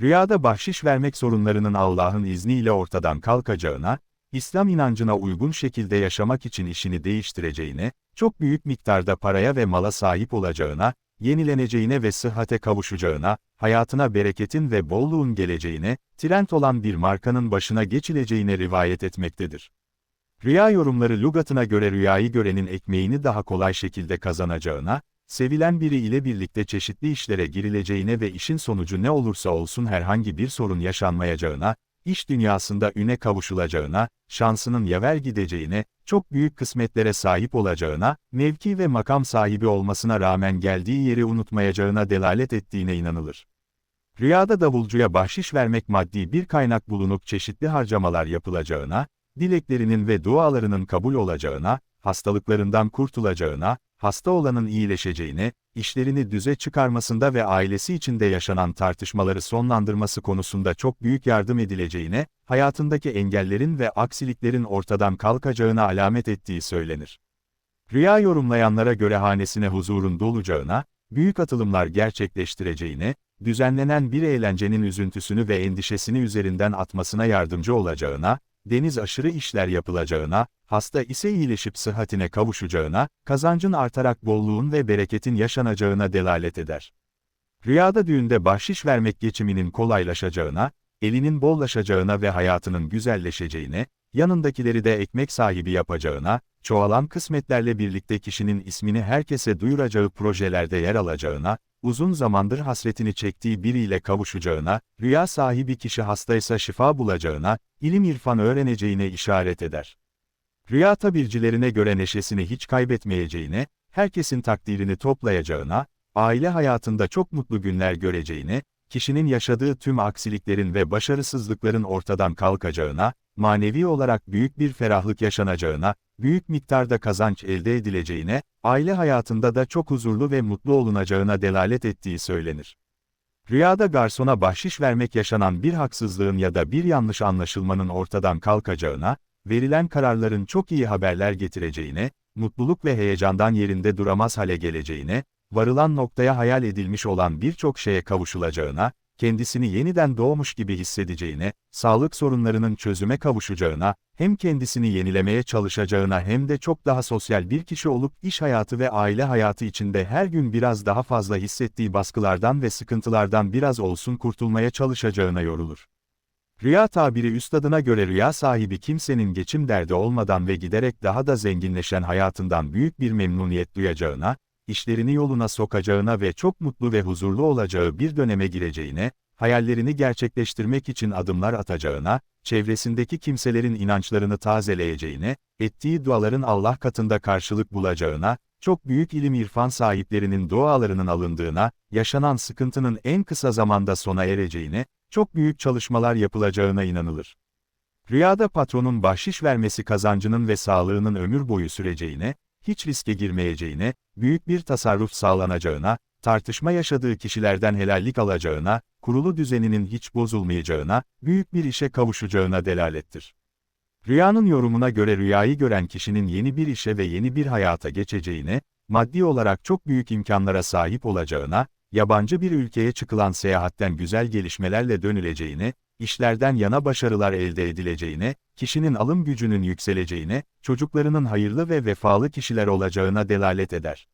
Rüyada bahşiş vermek sorunlarının Allah'ın izniyle ortadan kalkacağına, İslam inancına uygun şekilde yaşamak için işini değiştireceğine, çok büyük miktarda paraya ve mala sahip olacağına, yenileneceğine ve sıhhate kavuşacağına, hayatına bereketin ve bolluğun geleceğine, trend olan bir markanın başına geçileceğine rivayet etmektedir. Rüya yorumları lügatına göre rüyayı görenin ekmeğini daha kolay şekilde kazanacağına, sevilen biri ile birlikte çeşitli işlere girileceğine ve işin sonucu ne olursa olsun herhangi bir sorun yaşanmayacağına, iş dünyasında üne kavuşulacağına, şansının yaver gideceğine, çok büyük kısmetlere sahip olacağına, mevki ve makam sahibi olmasına rağmen geldiği yeri unutmayacağına delalet ettiğine inanılır. Rüyada davulcuya bahşiş vermek maddi bir kaynak bulunup çeşitli harcamalar yapılacağına, dileklerinin ve dualarının kabul olacağına, hastalıklarından kurtulacağına, hasta olanın iyileşeceğine, işlerini düze çıkarmasında ve ailesi içinde yaşanan tartışmaları sonlandırması konusunda çok büyük yardım edileceğine, hayatındaki engellerin ve aksiliklerin ortadan kalkacağına alamet ettiği söylenir. Rüya yorumlayanlara göre hanesine huzurun dolacağına, büyük atılımlar gerçekleştireceğine, düzenlenen bir eğlencenin üzüntüsünü ve endişesini üzerinden atmasına yardımcı olacağına, deniz aşırı işler yapılacağına, hasta ise iyileşip sıhhatine kavuşacağına, kazancın artarak bolluğun ve bereketin yaşanacağına delalet eder. Rüyada düğünde bahşiş vermek geçiminin kolaylaşacağına, elinin bollaşacağına ve hayatının güzelleşeceğine, yanındakileri de ekmek sahibi yapacağına, çoğalan kısmetlerle birlikte kişinin ismini herkese duyuracağı projelerde yer alacağına, uzun zamandır hasretini çektiği biriyle kavuşacağına, rüya sahibi kişi hastaysa şifa bulacağına, ilim irfan öğreneceğine işaret eder. Rüya tabircilerine göre neşesini hiç kaybetmeyeceğine, herkesin takdirini toplayacağına, aile hayatında çok mutlu günler göreceğine, kişinin yaşadığı tüm aksiliklerin ve başarısızlıkların ortadan kalkacağına, manevi olarak büyük bir ferahlık yaşanacağına, büyük miktarda kazanç elde edileceğine, aile hayatında da çok huzurlu ve mutlu olunacağına delalet ettiği söylenir. Rüyada garsona bahşiş vermek yaşanan bir haksızlığın ya da bir yanlış anlaşılmanın ortadan kalkacağına, verilen kararların çok iyi haberler getireceğine, mutluluk ve heyecandan yerinde duramaz hale geleceğine, varılan noktaya hayal edilmiş olan birçok şeye kavuşulacağına, kendisini yeniden doğmuş gibi hissedeceğine, sağlık sorunlarının çözüme kavuşacağına, hem kendisini yenilemeye çalışacağına hem de çok daha sosyal bir kişi olup iş hayatı ve aile hayatı içinde her gün biraz daha fazla hissettiği baskılardan ve sıkıntılardan biraz olsun kurtulmaya çalışacağına yorulur. Rüya tabiri üstadına göre rüya sahibi kimsenin geçim derdi olmadan ve giderek daha da zenginleşen hayatından büyük bir memnuniyet duyacağına, işlerini yoluna sokacağına ve çok mutlu ve huzurlu olacağı bir döneme gireceğine, hayallerini gerçekleştirmek için adımlar atacağına, çevresindeki kimselerin inançlarını tazeleyeceğine, ettiği duaların Allah katında karşılık bulacağına, çok büyük ilim irfan sahiplerinin dualarının alındığına, yaşanan sıkıntının en kısa zamanda sona ereceğine, çok büyük çalışmalar yapılacağına inanılır. Rüyada patronun bahşiş vermesi kazancının ve sağlığının ömür boyu süreceğine, hiç riske girmeyeceğine, büyük bir tasarruf sağlanacağına, tartışma yaşadığı kişilerden helallik alacağına, kurulu düzeninin hiç bozulmayacağına, büyük bir işe kavuşacağına delalettir. Rüyanın yorumuna göre rüyayı gören kişinin yeni bir işe ve yeni bir hayata geçeceğine, maddi olarak çok büyük imkanlara sahip olacağına, yabancı bir ülkeye çıkılan seyahatten güzel gelişmelerle dönüleceğine, işlerden yana başarılar elde edileceğine, kişinin alım gücünün yükseleceğine, çocuklarının hayırlı ve vefalı kişiler olacağına delalet eder.